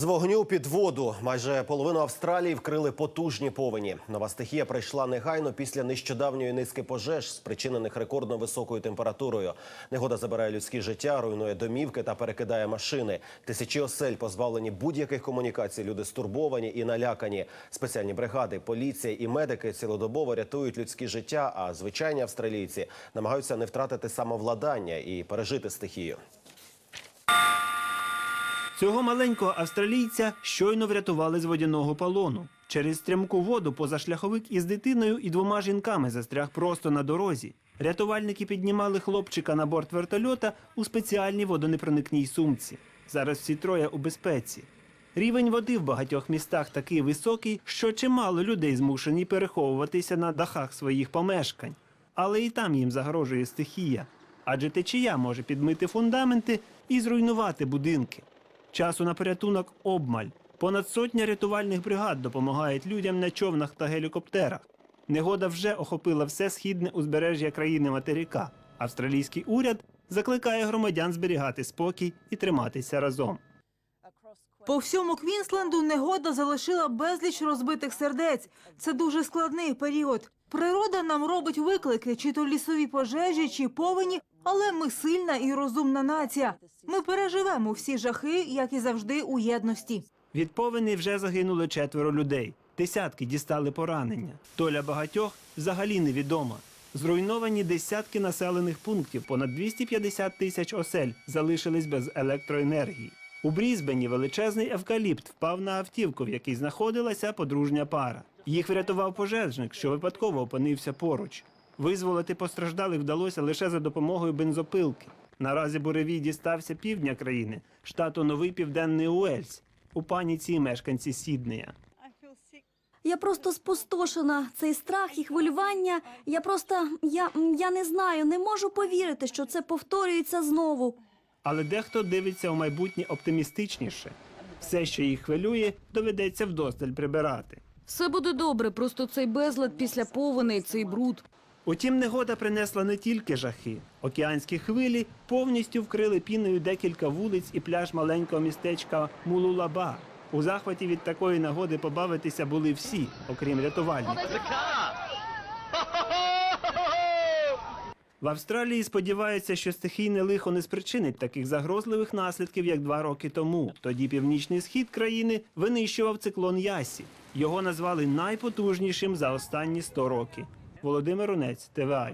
З вогню під воду майже половину Австралії вкрили потужні повені. Нова стихія прийшла негайно після нещодавньої низки пожеж, спричинених рекордно високою температурою. Негода забирає людські життя, руйнує домівки та перекидає машини. Тисячі осель позбавлені будь-яких комунікацій. Люди стурбовані і налякані. Спеціальні бригади, поліція і медики цілодобово рятують людські життя. А звичайні австралійці намагаються не втратити самовладання і пережити стихію. Цього маленького австралійця щойно врятували з водяного полону. Через стрімку воду позашляховик із дитиною і двома жінками застряг просто на дорозі. Рятувальники піднімали хлопчика на борт вертольота у спеціальній водонепроникній сумці. Зараз всі троє у безпеці. Рівень води в багатьох містах такий високий, що чимало людей змушені переховуватися на дахах своїх помешкань. Але і там їм загрожує стихія. Адже течія може підмити фундаменти і зруйнувати будинки. Часу на порятунок обмаль. Понад сотня рятувальних бригад допомагають людям на човнах та гелікоптерах. Негода вже охопила все східне узбережжя країни материка. Австралійський уряд закликає громадян зберігати спокій і триматися разом. По всьому Квінсленду негода залишила безліч розбитих сердець. Це дуже складний період. Природа нам робить виклики, чи то лісові пожежі, чи повені, але ми сильна і розумна нація. Ми переживемо всі жахи, як і завжди, у єдності. Від повені вже загинули четверо людей. Десятки дістали поранення. Доля багатьох взагалі невідома. Зруйновані десятки населених пунктів, понад 250 тисяч осель залишились без електроенергії. У Брізбені величезний евкаліпт впав на автівку, в якій знаходилася подружня пара. Їх врятував пожежник, що випадково опинився поруч. Визволити постраждалих вдалося лише за допомогою бензопилки. Наразі буревій дістався півдня країни, штату Новий Південний Уельс. У паніці мешканці Сіднея. Я просто спустошена. Цей страх і хвилювання. Я просто я, я не знаю, не можу повірити, що це повторюється знову. Але дехто дивиться у майбутнє оптимістичніше. Все, що їх хвилює, доведеться вдосталь прибирати. Все буде добре, просто цей безлад після повеней, цей бруд. Утім, негода принесла не тільки жахи. Океанські хвилі повністю вкрили піною декілька вулиць і пляж маленького містечка Мулулаба. У захваті від такої нагоди побавитися були всі, окрім рятувальників. В Австралії сподіваються, що стихійне лихо не спричинить таких загрозливих наслідків, як два роки тому. Тоді північний схід країни винищував циклон Ясі. Його назвали найпотужнішим за останні 100 років. Володимир Унець, ТВА.